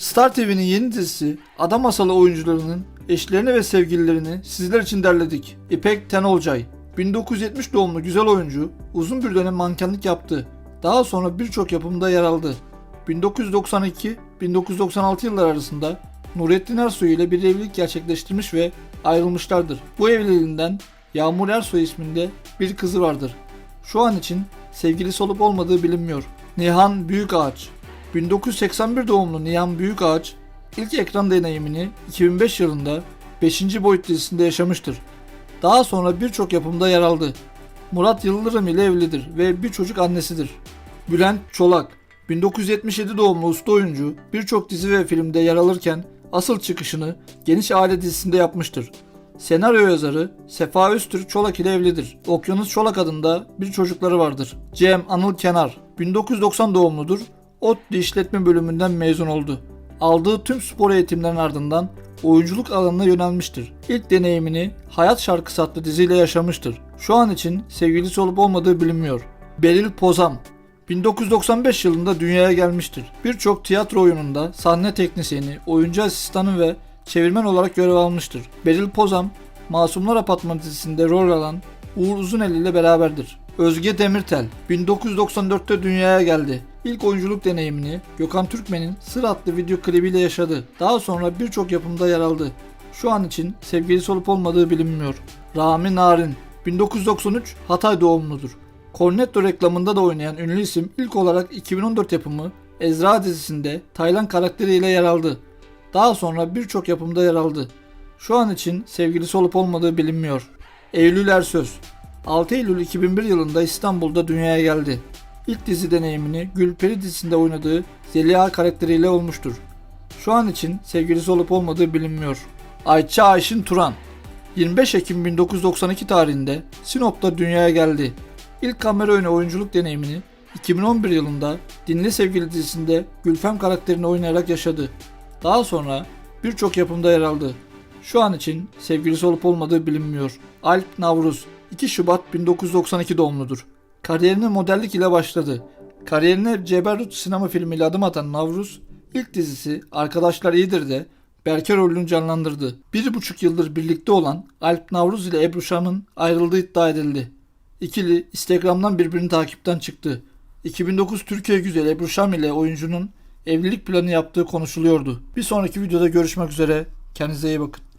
Star TV'nin yeni dizisi Ada Masalı oyuncularının eşlerini ve sevgililerini sizler için derledik. İpek Tenolcay 1970 doğumlu güzel oyuncu uzun bir dönem mankenlik yaptı. Daha sonra birçok yapımda yer aldı. 1992-1996 yıllar arasında Nurettin Ersoy ile bir evlilik gerçekleştirmiş ve ayrılmışlardır. Bu evliliğinden Yağmur Ersoy isminde bir kızı vardır. Şu an için sevgilisi olup olmadığı bilinmiyor. Nihan Büyükağaç 1981 doğumlu Nihan Büyükağaç ilk ekran deneyimini 2005 yılında 5. Boyut dizisinde yaşamıştır. Daha sonra birçok yapımda yer aldı. Murat Yıldırım ile evlidir ve bir çocuk annesidir. Bülent Çolak 1977 doğumlu usta oyuncu birçok dizi ve filmde yer alırken asıl çıkışını Geniş Aile dizisinde yapmıştır. Senaryo yazarı Sefa Öztürk Çolak ile evlidir. Okyanus Çolak adında bir çocukları vardır. Cem Anıl Kenar 1990 doğumludur. ODTÜ İşletme bölümünden mezun oldu. Aldığı tüm spor eğitimlerin ardından oyunculuk alanına yönelmiştir. İlk deneyimini Hayat Şarkısı adlı diziyle yaşamıştır. Şu an için sevgilisi olup olmadığı bilinmiyor. Beril Pozam 1995 yılında dünyaya gelmiştir. Birçok tiyatro oyununda sahne teknisyeni, oyuncu asistanı ve çevirmen olarak görev almıştır. Beril Pozam, Masumlar Apartmanı dizisinde rol alan Uğur Uzunel ile beraberdir. Özge Demirtel 1994'te dünyaya geldi. İlk oyunculuk deneyimini Gökhan Türkmen'in Sır adlı video klibiyle yaşadı. Daha sonra birçok yapımda yer aldı. Şu an için sevgilisi olup olmadığı bilinmiyor. Rami Narin 1993 Hatay doğumludur. Cornetto reklamında da oynayan ünlü isim ilk olarak 2014 yapımı Ezra dizisinde Taylan karakteriyle yer aldı. Daha sonra birçok yapımda yer aldı. Şu an için sevgilisi olup olmadığı bilinmiyor. Eylül Ersöz 6 Eylül 2001 yılında İstanbul'da dünyaya geldi. İlk dizi deneyimini Gülperi dizisinde oynadığı Zeliha karakteriyle olmuştur. Şu an için sevgilisi olup olmadığı bilinmiyor. Ayça Ayşin Turan 25 Ekim 1992 tarihinde Sinop'ta dünyaya geldi. İlk kamera önü oyunculuk deneyimini 2011 yılında Dinle Sevgili dizisinde Gülfem karakterini oynayarak yaşadı. Daha sonra birçok yapımda yer aldı. Şu an için sevgilisi olup olmadığı bilinmiyor. Alp Navruz 2 Şubat 1992 doğumludur. Kariyerine modellik ile başladı. Kariyerine Ceberut sinema filmiyle adım atan Navruz, ilk dizisi Arkadaşlar İyidir de Berke rolünü canlandırdı. Bir buçuk yıldır birlikte olan Alp Navruz ile Ebru Şan'ın ayrıldığı iddia edildi. İkili Instagram'dan birbirini takipten çıktı. 2009 Türkiye Güzeli Ebru Şam ile oyuncunun evlilik planı yaptığı konuşuluyordu. Bir sonraki videoda görüşmek üzere. Kendinize iyi bakın.